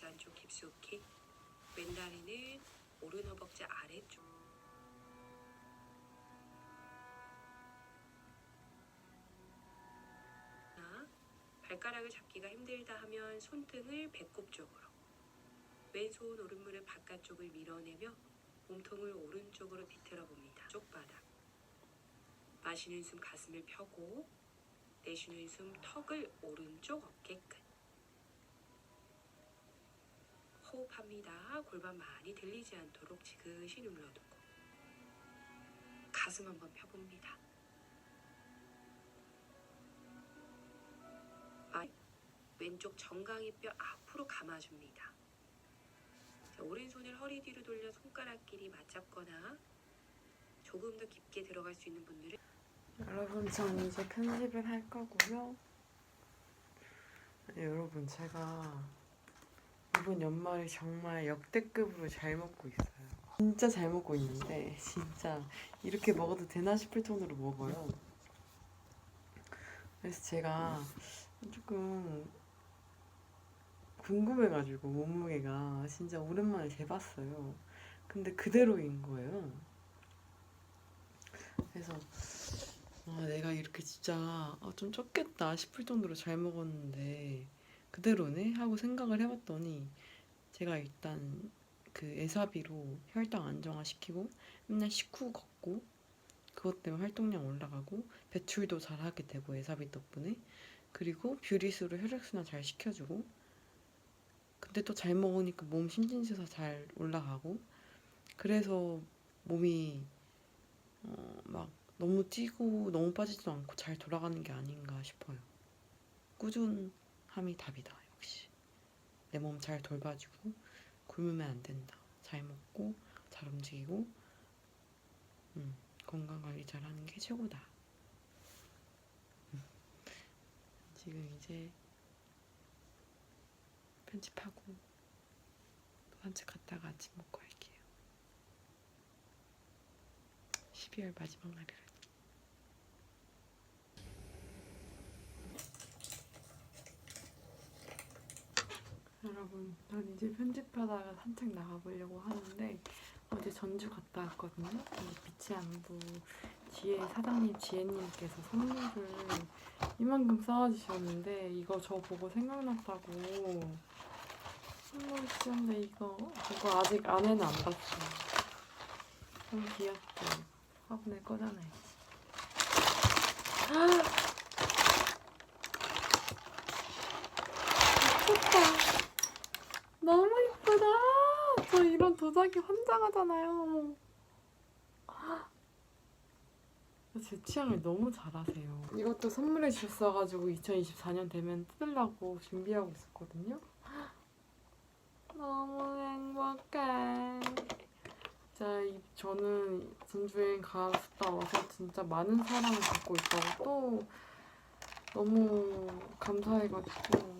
허벅지 안쪽 깊숙이. 왼다리는 오른 허벅지 아래쪽. 발가락을 잡기가 힘들다 하면 손등을 배꼽 쪽으로 왼손 오른무릎 바깥쪽을 밀어내며 몸통을 오른쪽으로 비틀어 봅니다. 쪽바닥. 마시는 숨 가슴을 펴고 내쉬는 숨 턱을 오른쪽 어깨 끝 호흡합니다. 골반 많이 들리지 않도록 지그시 눌러두고 가슴 한번 펴봅니다. 아, 왼쪽 정강이 뼈 앞으로 감아줍니다. 자, 오른손을 허리 뒤로 돌려 손가락끼리 맞잡거나 조금 더 깊게 들어갈 수 있는 분들은 여러분 전 이제 편집을 할 거고요. 여러분 제가 이번 연말에 정말 역대급으로 잘 먹고 있어요. 진짜 잘 먹고 있는데 진짜 이렇게 먹어도 되나 싶을 정도로 먹어요. 그래서 제가 조금 궁금해가지고 몸무게가 진짜 오랜만에 재봤어요. 근데 그대로인 거예요. 그래서 아, 내가 이렇게 진짜 아, 좀 쪘겠다 싶을 정도로 잘 먹었는데 그대로네 하고 생각을 해봤더니 제가 일단 그 에사비로 혈당 안정화시키고 맨날 식후 걷고 그것 때문에 활동량 올라가고 배출도 잘 하게 되고 에사비 덕분에 그리고 뷰리스로 혈액순환 잘 시켜주고 근데 또 잘 먹으니까 몸 신진시사 잘 올라가고 그래서 몸이 어, 막 너무 찌고 너무 빠지지도 않고 잘 돌아가는 게 아닌가 싶어요. 꾸준 함이 답이다 역시. 내 몸 잘 돌봐주고 굶으면 안 된다. 잘 먹고 잘 움직이고 음, 건강 관리 잘하는 게 최고다. 음. 지금 이제 편집하고 또 산책 갔다가 아침 먹고 할게요. 12월 마지막 날이라. 여러분, 전 이제 편집하다가 산책 나가보려고 하는데 어제 전주 갔다 왔거든요. 빛의 안부 뒤에 사장님 지혜님께서 선물을 이만큼 쌓아주셨는데 이거 저 보고 생각났다고 선물 주셨는데 이거 이거 아직 안에는 안 봤어요. 너무 귀엽죠. 화분을 꺼내놔야지. 미쳤다. 저 이런 도자기 환장하잖아요. 제 취향을 너무 잘 아세요. 이것도 선물해 주셨어가지고 2024년 되면 뜯으려고 준비하고 있었거든요. 너무 행복해. 진짜 이- 저는 전주여행 갔다 와서 진짜 많은 사랑을 받고 있다고 또 너무 감사해가지고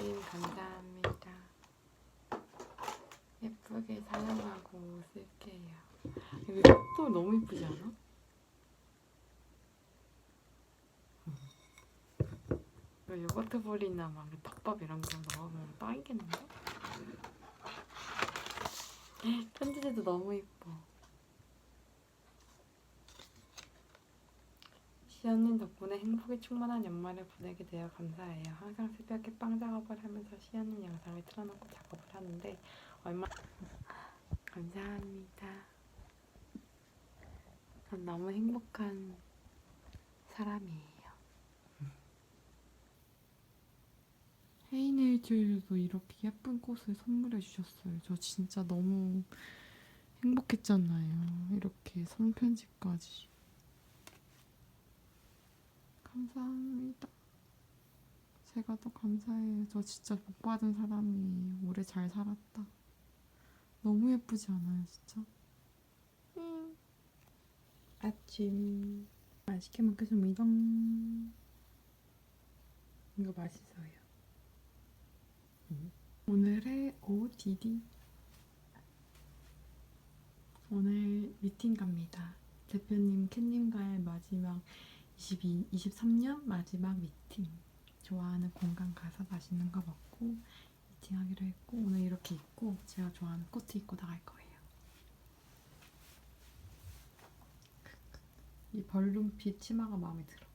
예님 감사합니다. 예쁘게 사용하고 쓸게요. 여기 또 너무 예쁘지 않아? 이거 요거트 볼이나 막 덮밥 이런 거 넣으면 딱이겠는데? 편지지도 너무 예뻐. 시연님 덕분에 행복이 충만한 연말을 보내게 되어 감사해요. 항상 새벽에 빵 작업을 하면서 시연님 영상을 틀어놓고 작업을 하는데 얼마 감사합니다. 전 너무 행복한 사람이에요. 헤이네이즐도 이렇게 예쁜 꽃을 선물해 주셨어요. 저 진짜 너무 행복했잖아요. 이렇게 손편지까지. 감사합니다. 제가 더 감사해요. 저 진짜 복 받은 사람이에요. 오래 잘 살았다. 너무 예쁘지 않아요, 진짜? 음. 아침 맛있게 먹겠습니다. 이거 맛있어요. 오늘의 ODD 오늘 미팅 갑니다. 대표님 캣님과의 마지막 22, 23년 마지막 미팅 좋아하는 공간 가서 맛있는 거 먹고 미팅하기로 했고 오늘 이렇게 입고 제가 좋아하는 코트 입고 나갈 거예요. 이 벌룬핏 치마가 마음에 들어.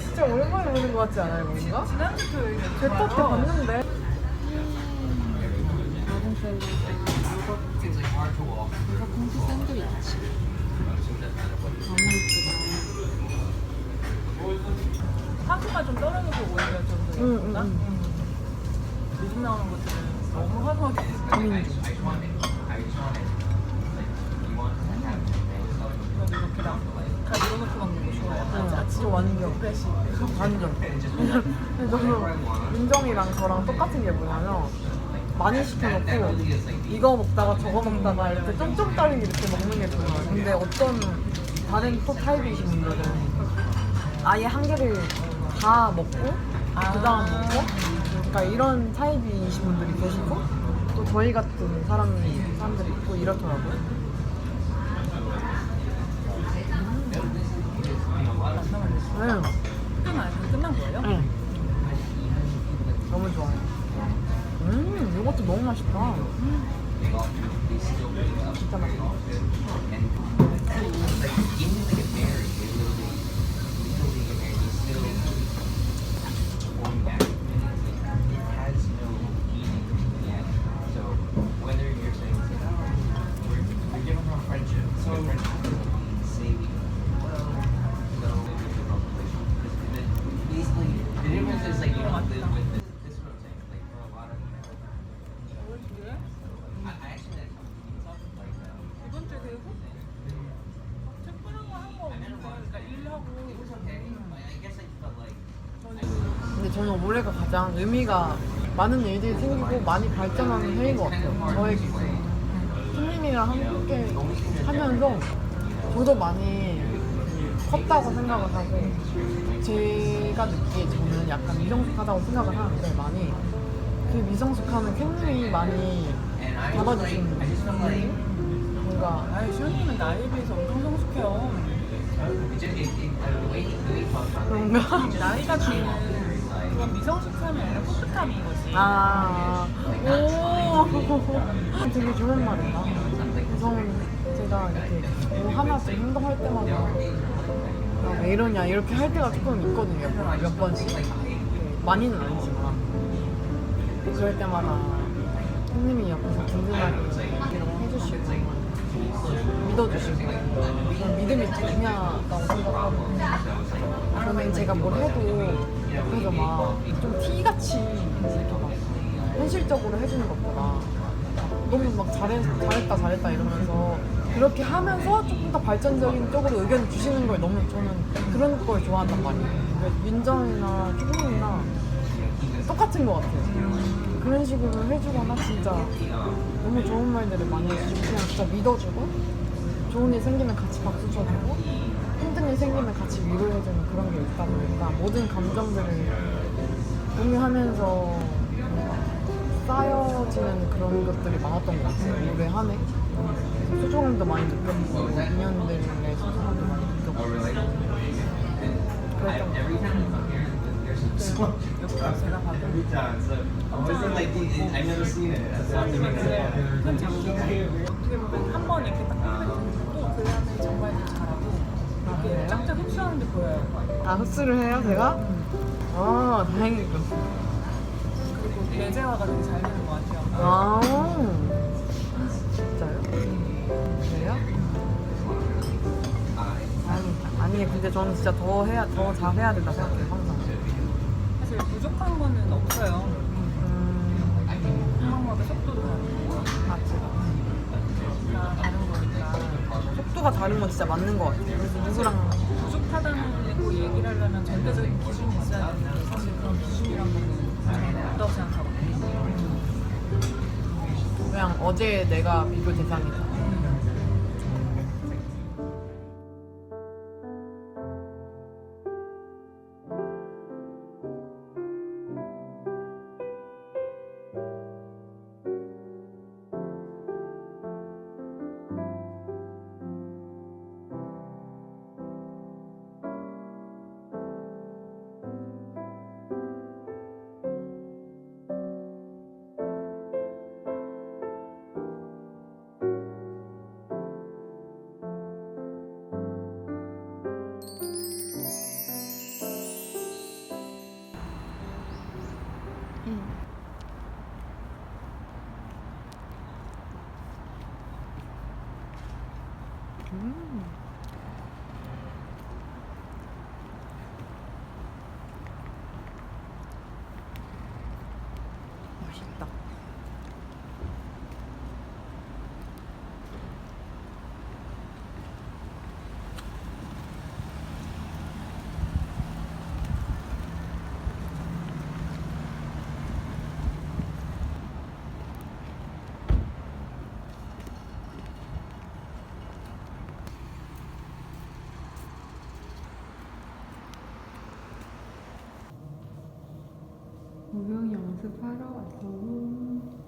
진짜 오랜만에 보는 것 같지 않아요, 뭔가? 여기 제터 때 봤는데. 이거 콩스 샌드위치. 너무 이쁘다. 화수가 좀 떨어져서 오히려 좀더 응? 응, 응. 응. 요즘 나오는 것들은 너무 화사하게. 여기 이렇게 다 밀어놓고 좋아해요. 응, 진짜 완전. 완전. 근데 저는 민정이랑 저랑 똑같은 게 뭐냐면 많이 시켜놓고 이거 먹다가 저거 먹다가 이렇게 쫌쫌 따르게 이렇게 먹는 게 좋아요. 근데 어떤 다른 또 타입이신 분들은 아예 한 개를 다 먹고 그 다음 먹고 그러니까 이런 타입이신 분들이 계시고 또 저희 같은 사람이 사람들이 있고 이렇더라고요. 네. 끝나요? 끝난 거예요? 응. 너무 좋아요. 음, 이것도 너무 맛있다. 진짜 맛있다. 가 가장 의미가 많은 일들이 생기고 많이 발전하는 해인 것 같아요. 저에게. 손님이랑 함께 하면서 저도 많이 컸다고 생각을 하고 제가 느끼기에 저는 약간 미성숙하다고 생각을 하는데 많이 그 미성숙함을 캔님이 많이 느낌? 뭔가 아이 시현님은 나이에 비해서 엄청 성숙해요. 그런가? 나이가 드는 그런 미성숙함이 아니라 풋풋함인 거지. 아, 오, 되게 좋은 말이다. 우선 제가 이렇게 뭐 하나 좀 행동할 때마다 아, 왜 이러냐 이렇게 할 때가 조금 있거든요. 몇 번씩. 많이는 아니지만. 그럴 때마다 형님이 옆에서 든든하게 해주시고 믿어주시고 저는 믿음이 중요하다고 생각하고 저는 제가 뭘 해도 옆에서 막 좀 티같이 이렇게 막 현실적으로 해주는 것보다 너무 막 잘해, 잘했다 잘했다 이러면서 그렇게 하면서 조금 더 발전적인 쪽으로 의견 주시는 걸 너무 저는 그런 걸 좋아한단 말이에요. 그러니까 윤정이나 초봉이나 똑같은 것 같아요. 그런 식으로 해주거나 진짜 너무 좋은 말들을 많이 해주고 그냥 진짜 믿어주고 좋은 일 생기면 같이 박수 쳐주고 힘든 일 생기면 같이 위로해주는 그런 게 있다 보니까 모든 감정들을 공유하면서 쌓여지는 그런 것들이 많았던 것 같아요. 올해 한 해? 소중함도 많이 느꼈고 인연들의 소중함도 많이 느꼈고. 그랬던 것 같아요. 장점 어떻게 보면 한 번 이렇게 딱 예. 이렇게 흡수하는 게 보여요. 아 흡수를 해요 제가? 아 다행이고 그리고 내재화가 되게 잘 되는 것 같아요. 아 진짜요? 그래요? 아니 아니 근데 저는 진짜 더 해야 더 잘해야 된다 생각해요 항상 사실 부족한 거는 없어요. 음, 상황마다 속도도 다르고. 맞지 다 다른 거니까 속도가 다른 건 진짜 맞는 것 같아요. 그래서 누구랑 부족하다는 거 얘기를 하려면 전대적인 기준이 있어야 되는데 사실 그런 기준이란 거는 없다고 생각하거든요. 그냥 어제 내가 비교 대상이다. 무용 연습하러 왔어. C'est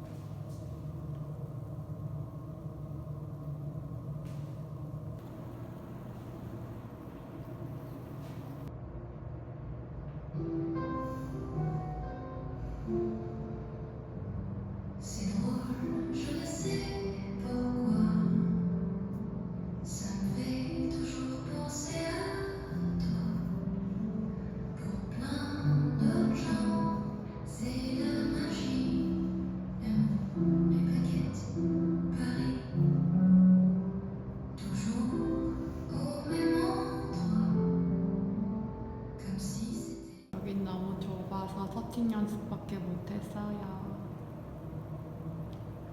여긴 너무 좁아서 서팅 연습밖에 못했어요.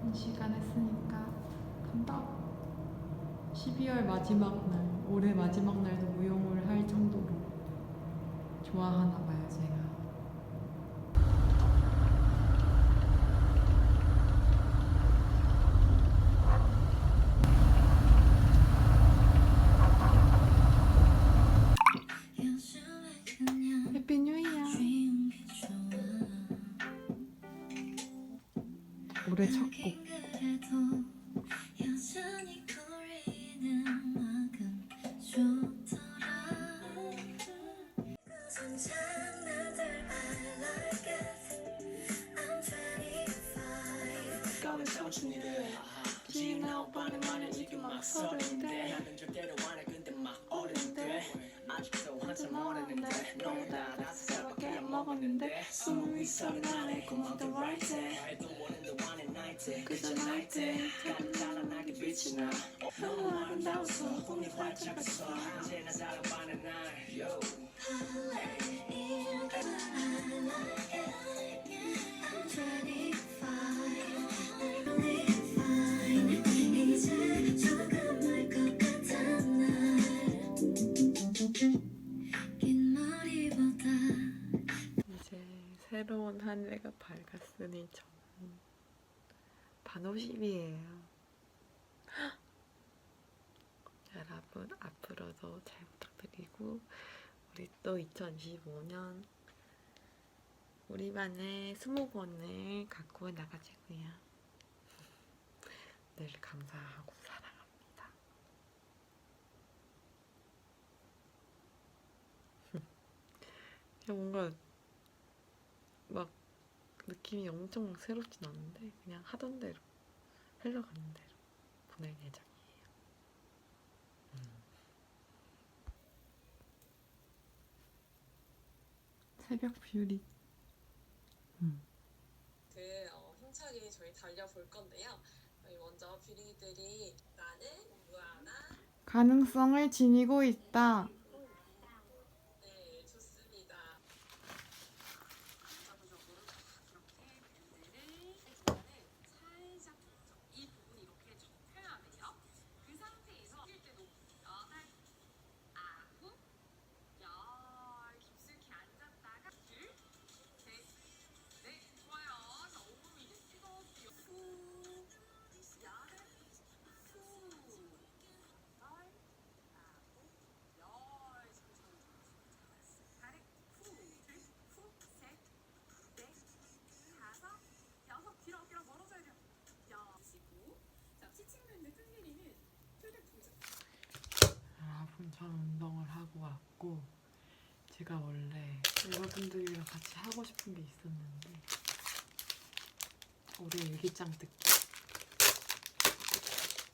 한 시간 했으니까 간다. 12월 마지막 날, 올해 마지막 날도 무용을 할 정도로 좋아하나 서른데 어른데 아직도 한참 모르는데 너무 다 다섯 살밖에 안 먹었는데 스무 살 나의 고마도 right 나이트 그저 나이트 가끔 찬란하게 빛이 나 너무 아름다워서 꿈이 활짝았어 언제나 살아가는 날 Yo. 이제 조금 이제 새로운 한 해가 밝았으니 저는 반오십이에요. 여러분 앞으로도 잘 부탁드리고 우리 또 2025년 우리만의 스모건을 갖고 나가자고요. 늘 감사하고 사랑합니다. 그냥 뭔가 막 느낌이 엄청 막 새롭진 않은데 그냥 하던 대로 흘러가는 대로 보낼 예정이에요. 새벽 뷰리 그 어, 힘차게 저희 달려볼 건데요. 저희 먼저 뷰리들이 나는 무하나 가능성을 지니고 있다. 여러분 전 운동을 하고 왔고 제가 원래 여러분들이랑 같이 하고 싶은 게 있었는데 올해 일기장 듣기.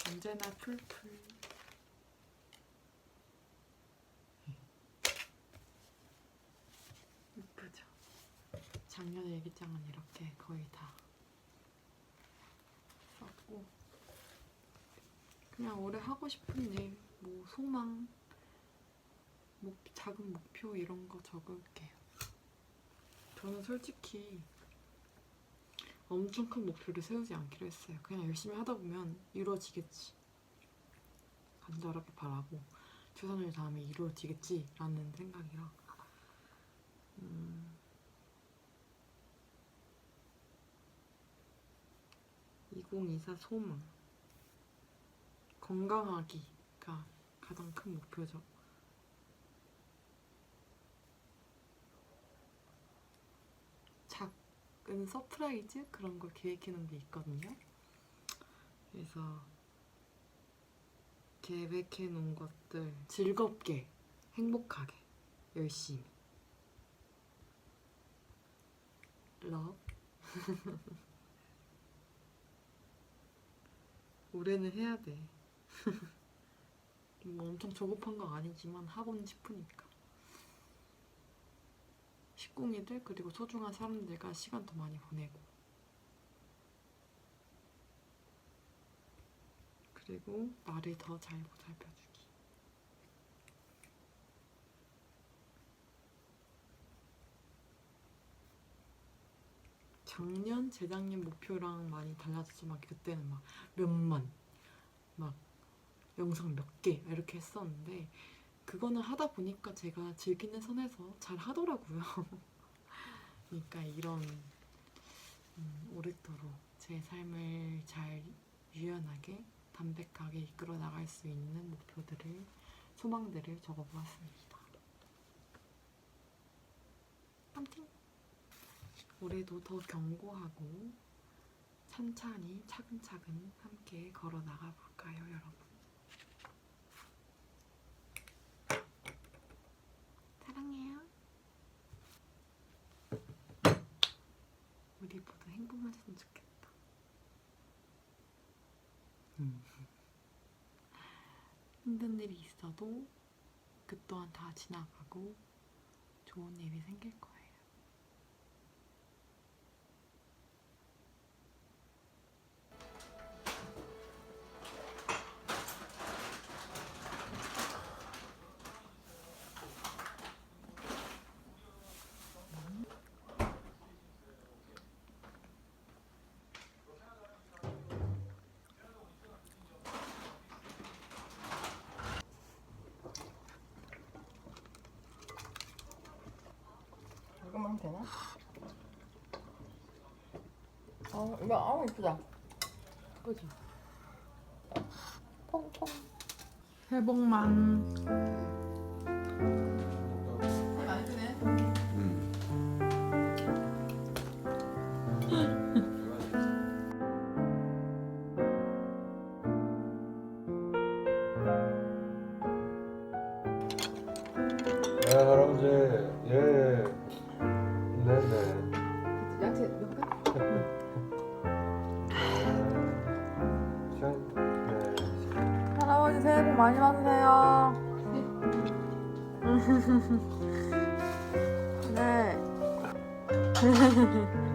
언제나 풀풀. 이쁘죠? 작년 일기장은 이렇게 거의 다 썼고 그냥 올해 하고 싶은 일, 뭐 소망, 목, 작은 목표 이런 거 적을게요. 저는 솔직히 엄청 큰 목표를 세우지 않기로 했어요. 그냥 열심히 하다 보면 이루어지겠지. 간절하게 바라고 최선을 다하면 이루어지겠지라는 생각이라. 음, 2024 소망. 건강하기 가 가장 큰 목표죠. 작은 서프라이즈 그런 걸 계획해 놓은 게 있거든요. 그래서 계획해 놓은 것들 즐겁게, 행복하게, 열심히. 러브. 올해는 해야 돼. 뭐 엄청 조급한 건 아니지만 하고는 싶으니까. 식궁이들 그리고 소중한 사람들과 시간 더 많이 보내고 그리고 나를 더 잘 보살펴주기. 작년, 재작년 목표랑 많이 달라졌지만 그때는 막 몇만, 막 영상 몇 개 이렇게 했었는데 그거는 하다 보니까 제가 즐기는 선에서 잘 하더라고요. 그러니까 이런 음, 오랫도록 제 삶을 잘 유연하게 담백하게 이끌어 나갈 수 있는 목표들을 소망들을 적어보았습니다. 깜팅! 올해도 더 견고하고 찬찬히 차근차근 함께 걸어 나가 볼까요, 여러분? 사랑해요. 우리 모두 행복하셨으면 좋겠다. 음. 힘든 일이 있어도 그 또한 다 지나가고 좋은 일이 생길 거예 요. 이거만 하면 되나? 아, 이거 아우 이쁘다. 그죠? 퐁퐁. 새해 복만. 네.